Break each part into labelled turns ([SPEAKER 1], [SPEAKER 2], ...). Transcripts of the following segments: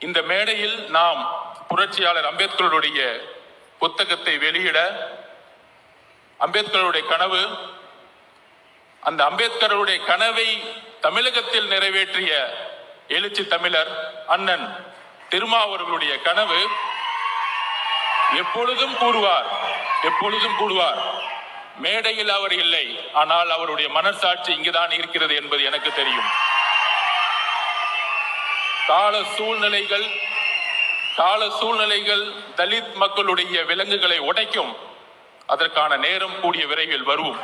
[SPEAKER 1] இந்த மேடையில் நாம் புரட்சியாளர் அம்பேத்கருடைய புத்தகத்தை வெளியிட அம்பேத்கருடைய கனவு அந்த அம்பேத்கருடைய கனவை தமிழகத்தில் நிறைவேற்றிய எழுச்சி தமிழர் அண்ணன் திருமாவர்களுடைய கனவு எப்பொழுதும் கூறுவார் எப்பொழுதும் கூறுவார். மேடையில் அவர் இல்லை ஆனால் அவருடைய மனசாட்சி இங்குதான் இருக்கிறது என்பது எனக்கு தெரியும். கால சூழ்நிலைகள் கால சூழ்நிலைகள் தலித் மக்களுடைய விலங்குகளை உடைக்கும். அதற்கான நேரம் கூடிய விரைவில் வரும்.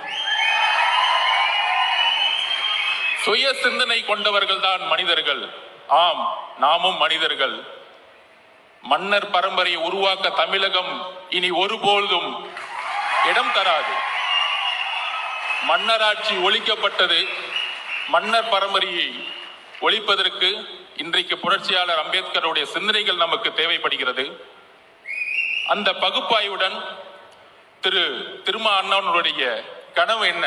[SPEAKER 1] சுய சிந்தனை கொண்டவர்கள் தான் மனிதர்கள். ஆம் நாமும் மனிதர்கள். மன்னர் பரம்பரையை உருவாக்க தமிழகம் இனி ஒருபொழுதும் இடம் தராது. மன்னராட்சி ஒழிக்கப்பட்டது. மன்னர் பரம்பரையை ஒழிப்பதற்கு இன்றைக்கு புரட்சியாளர் அம்பேத்கருடைய சிந்தனைகள் நமக்கு தேவைப்படுகிறது. அந்த பகுப்பாய்வுடன் திரு திருமா அண்ணனுடைய கனவு என்ன?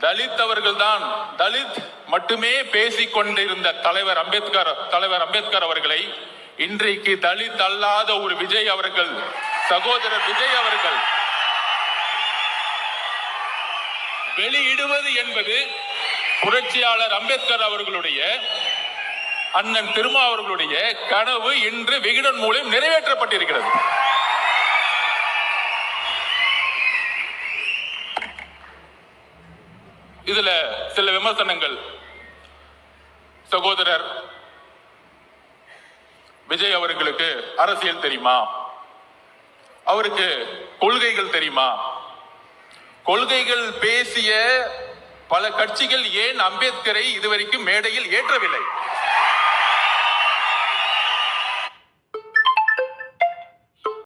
[SPEAKER 1] தலித் அவர்கள்தான் தலித் மட்டுமே பேசிக் கொண்டிருந்த தலைவர் அம்பேத்கர் தலைவர் அம்பேத்கர் அவர்களை இன்றைக்கு தலித் அல்லாத ஒரு விஜய் அவர்கள் சகோதரர் விஜய் அவர்கள் வெளியிடுவது என்பது புரட்சியாளர் அம்பேத்கர் அவர்களுடைய அண்ணன் திருமா அவர்களுடைய கனவு இன்று விகிடன் மூலம் நிறைவேற்றப்பட்டிருக்கிறது. இதுல சில விமர்சனங்கள். சகோதரர் விஜய் அவர்களுக்கு அரசியல் தெரியுமா? அவருக்கு கொள்கைகள் தெரியுமா? கொள்கைகள் பேசிய பல கட்சிகள் ஏன் அம்பேத்கரை இதுவரைக்கும் மேடையில் ஏற்றவில்லை?